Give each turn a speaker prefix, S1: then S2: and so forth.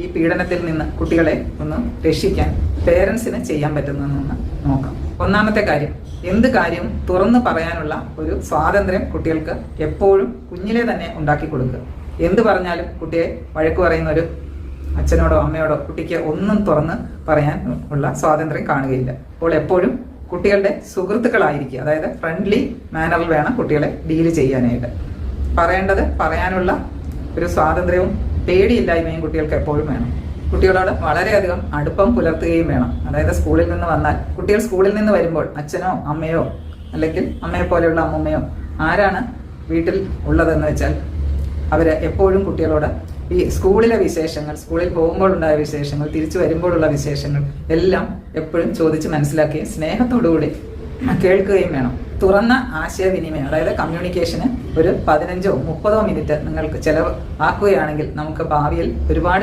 S1: ഈ പീഡനത്തിൽ നിന്ന് കുട്ടികളെ ഒന്ന് രക്ഷിക്കാൻ പേരൻസിന് ചെയ്യാൻ പറ്റുന്നതെന്ന് നോക്കാം. ഒന്നാമത്തെ കാര്യം എന്ത് കാര്യവും തുറന്നു പറയാനുള്ള ഒരു സ്വാതന്ത്ര്യം കുട്ടികൾക്ക് എപ്പോഴും കുഞ്ഞിലെ തന്നെ ഉണ്ടാക്കി കൊടുക്കുക. എന്ത് പറഞ്ഞാലും കുട്ടിയെ വഴക്ക് പറയുന്ന ഒരു അച്ഛനോടോ അമ്മയോടോ കുട്ടിക്ക് ഒന്നും തുറന്ന് പറയാൻ ഉള്ള സ്വാതന്ത്ര്യം കാണുകയില്ല. അപ്പോൾ എപ്പോഴും കുട്ടികളുടെ സുഹൃത്തുക്കളായിരിക്കുക അതായത് ഫ്രണ്ട്ലി മാനറിൽ വേണം കുട്ടികളെ ഡീൽ ചെയ്യാനായിട്ട്. പറയേണ്ടത് പറയാനുള്ള ഒരു സ്വാതന്ത്ര്യവും പേടിയില്ലായ്മയും കുട്ടികൾക്ക് എപ്പോഴും വേണം. കുട്ടികളോട് വളരെയധികം അടുപ്പം പുലർത്തുകയും വേണം. അതായത് സ്കൂളിൽ നിന്ന് വന്നാൽ കുട്ടികൾ സ്കൂളിൽ നിന്ന് വരുമ്പോൾ അച്ഛനോ അമ്മയോ അല്ലെങ്കിൽ അമ്മയെ പോലെയുള്ള അമ്മമ്മയോ ആരാണ് വീട്ടിൽ ഉള്ളതെന്ന് വെച്ചാൽ അവർ എപ്പോഴും കുട്ടികളോട് ഈ സ്കൂളിലെ വിശേഷങ്ങൾ സ്കൂളിൽ പോകുമ്പോൾ ഉണ്ടായ വിശേഷങ്ങൾ തിരിച്ചു വരുമ്പോഴുള്ള വിശേഷങ്ങൾ എല്ലാം എപ്പോഴും ചോദിച്ച് മനസ്സിലാക്കുകയും സ്നേഹത്തോടുകൂടി കേൾക്കുകയും വേണം. തുറന്ന ആശയവിനിമയം അതായത് കമ്മ്യൂണിക്കേഷന് ഒരു പതിനഞ്ചോ മുപ്പതോ മിനിറ്റ് നിങ്ങൾക്ക് ചെലവ് ആക്കുകയാണെങ്കിൽ നമുക്ക് ഭാവിയിൽ ഒരുപാട്